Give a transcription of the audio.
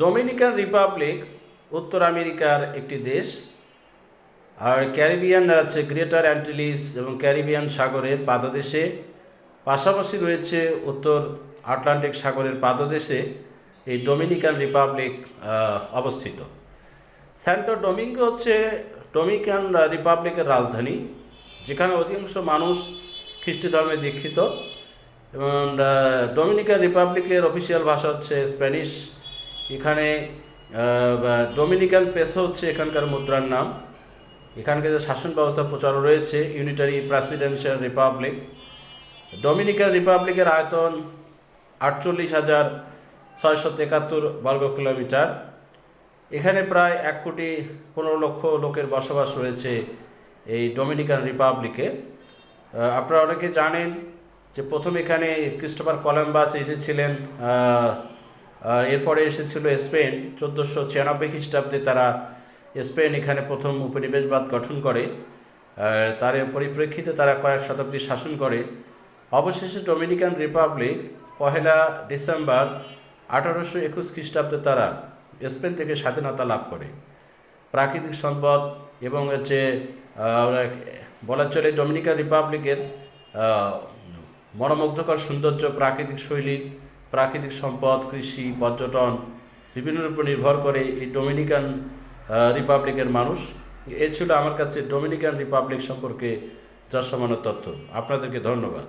Dominican Republic, উত্তর আমেরিকার একটি দেশ, আর ক্যারিবিয়ান আছে গ্রেটার অ্যান্টিলিস এবং ক্যারিবিয়ান সাগরের পাদদেশে। পাশাপাশি রয়েছে উত্তর আটলান্টিক সাগরের পাদদেশে এই ডোমিনিকান রিপাবলিক অবস্থিত। স্যান্টো ডোমিঙ্গো হচ্ছে ডোমিনিকান রিপাবলিকের রাজধানী, যেখানে অধিকাংশ মানুষ খ্রিস্টি ধর্মে দীক্ষিত। এবং ডোমিনিকান রিপাবলিকের অফিসিয়াল ভাষা হচ্ছে স্প্যানিশ। এখানে ডোমিনিকান পেসো হচ্ছে এখানকার মুদ্রার নাম। এখানকার যে শাসন ব্যবস্থা প্রচার রয়েছে ইউনিটারি প্রেসিডেন্সিয়াল রিপাবলিক ডোমিনিকান রিপাবলিকের আয়তন আটচল্লিশ হাজার ছয়শো একাত্তর বর্গ কিলোমিটার। এখানে প্রায় এক কোটি পনেরো লক্ষ লোকের বসবাস রয়েছে এই ডোমিনিকান রিপাবলিকে আপনারা অনেকে জানেন যে প্রথম এখানে ক্রিস্টোফার কলম্বাস এসেছিলেন এরপরে এসেছিল স্পেন চোদ্দোশো ছিয়ানব্বই খ্রিস্টাব্দে তারা স্পেন এখানে প্রথম উপনিবেশবাদ গঠন করে। তার পরিপ্রেক্ষিতে তারা কয়েক শতাব্দী শাসন করে। অবশেষে ডোমিনিকান রিপাবলিক পহেলা ডিসেম্বর আঠারোশো একুশ খ্রিস্টাব্দে তারা স্পেন থেকে স্বাধীনতা লাভ করে। প্রাকৃতিক সম্পদ এবং আহ, বলা চলে ডোমিনিকান রিপাবলিকের মনোমুগ্ধকর সৌন্দর্য প্রাকৃতিক শৈলী প্রাকৃতিক সম্পদ, কৃষি, পর্যটন বিভিন্ন উপর নির্ভর করে এই ডোমিনিকান রিপাবলিকের মানুষ। এ ছিল আমার কাছে ডোমিনিকান রিপাবলিক সম্পর্কে যা সমান তথ্য। আপনাদেরকে ধন্যবাদ।